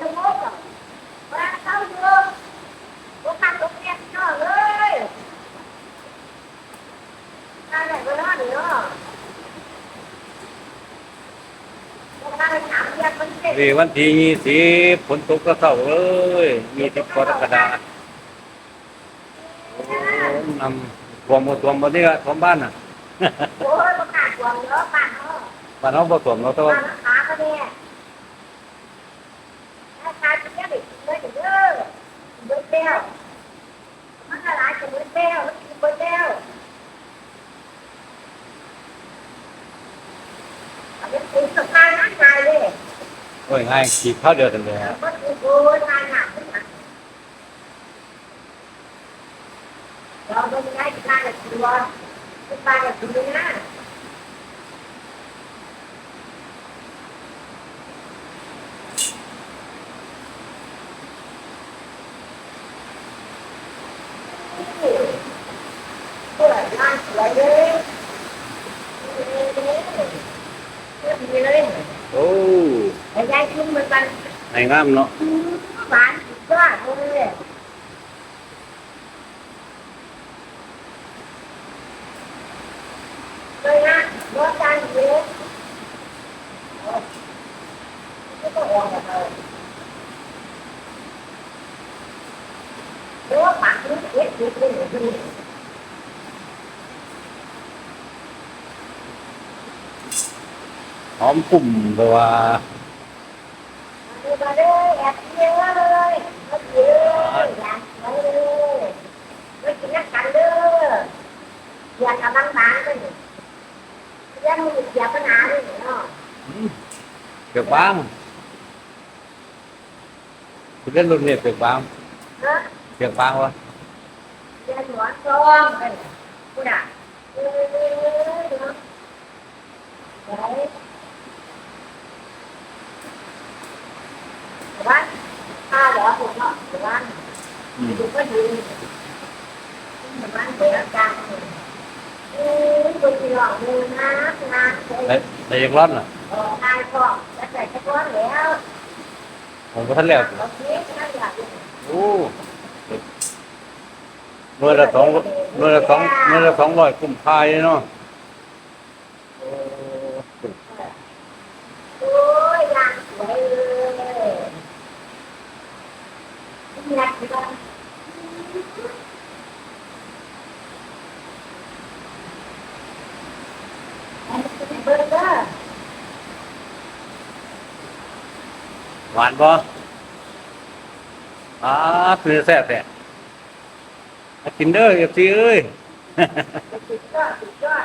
ชั่วโมงแล้วเวลาเข้าอยู่ลูกค้าตกเรียนเนาะเลยได้ไหนก็ได้เนาะลูกค้าไปถามเรียนมันเด็กนี่วันที่ยี่สิบฝนตกก็เศร้าเอ้ยยี่สิบกรกฎาคมโอ้นำท่วมบ่ท่วมบ่นี่ก็ท่วมบ้านน่ะโอ้ยประกาศรวมเยอะป่านเนาะบ้านเฮาบ่ท่วมเราแต่ว่า ป่านราคาก็เนี่ย ราคาจะแค่เด็กเลยเด้อเบิดเดียวมันละลายจะเบิดเดียวมันกินเบิดเดียวอันนี้เป็นสภาพร่างกายเลยโอ้ยง่ายขีดข้าวเดียวกันเลยก็คือโอ้ยงานหนักนะเราไม่ได้งานแบบตัวเป็นงาแบบตัวนะ เปิดร้านสวยเลยมีเลยโอ้ไอ้ยายขึ้นมันมันในงามเนาะหวานสุดยอดเลยเลยนะรถจานเยอะไม่ต้องออกแบบเลยรถปากนี้เอ็ดเอ็ดเลยเลย หอมกลุ่มแปลว่ามาเลยแอบเยอะเลยมาเยอะอยากไปเลยไม่กินนักกันเด้ออยากกำลังบางกันยังมีอยากปัญหาเลยเนาะอืมเปียกบาง เล่นรุ่นนี้เปียกบางเนาะเปียกบางวะเรียนหัวซองกันกูด่าเออเนาะไปว่าถ้าเหลือผมเนาะว่าอืมดูก็ดีมันเสียจังเออคุณหลอกมือนะนะแต่แต่ยังร้อนอะออกทางก็จะใส่ตะก้อนแล้วผมก็ทันแล้วเราเทียบนั่นอยากโอ้เมื่อละสองเมื่อละสองเมื่อละสองร้อยกลุ่มพายเนาะโอ้โอ้ยยางสวยเลยอยากจะเบอร์เกอร์หวานปะอ่าเพื่อแซ่บแต่มา กินเด้อเอฟซีเอ้ย สุดยอดสุดยอด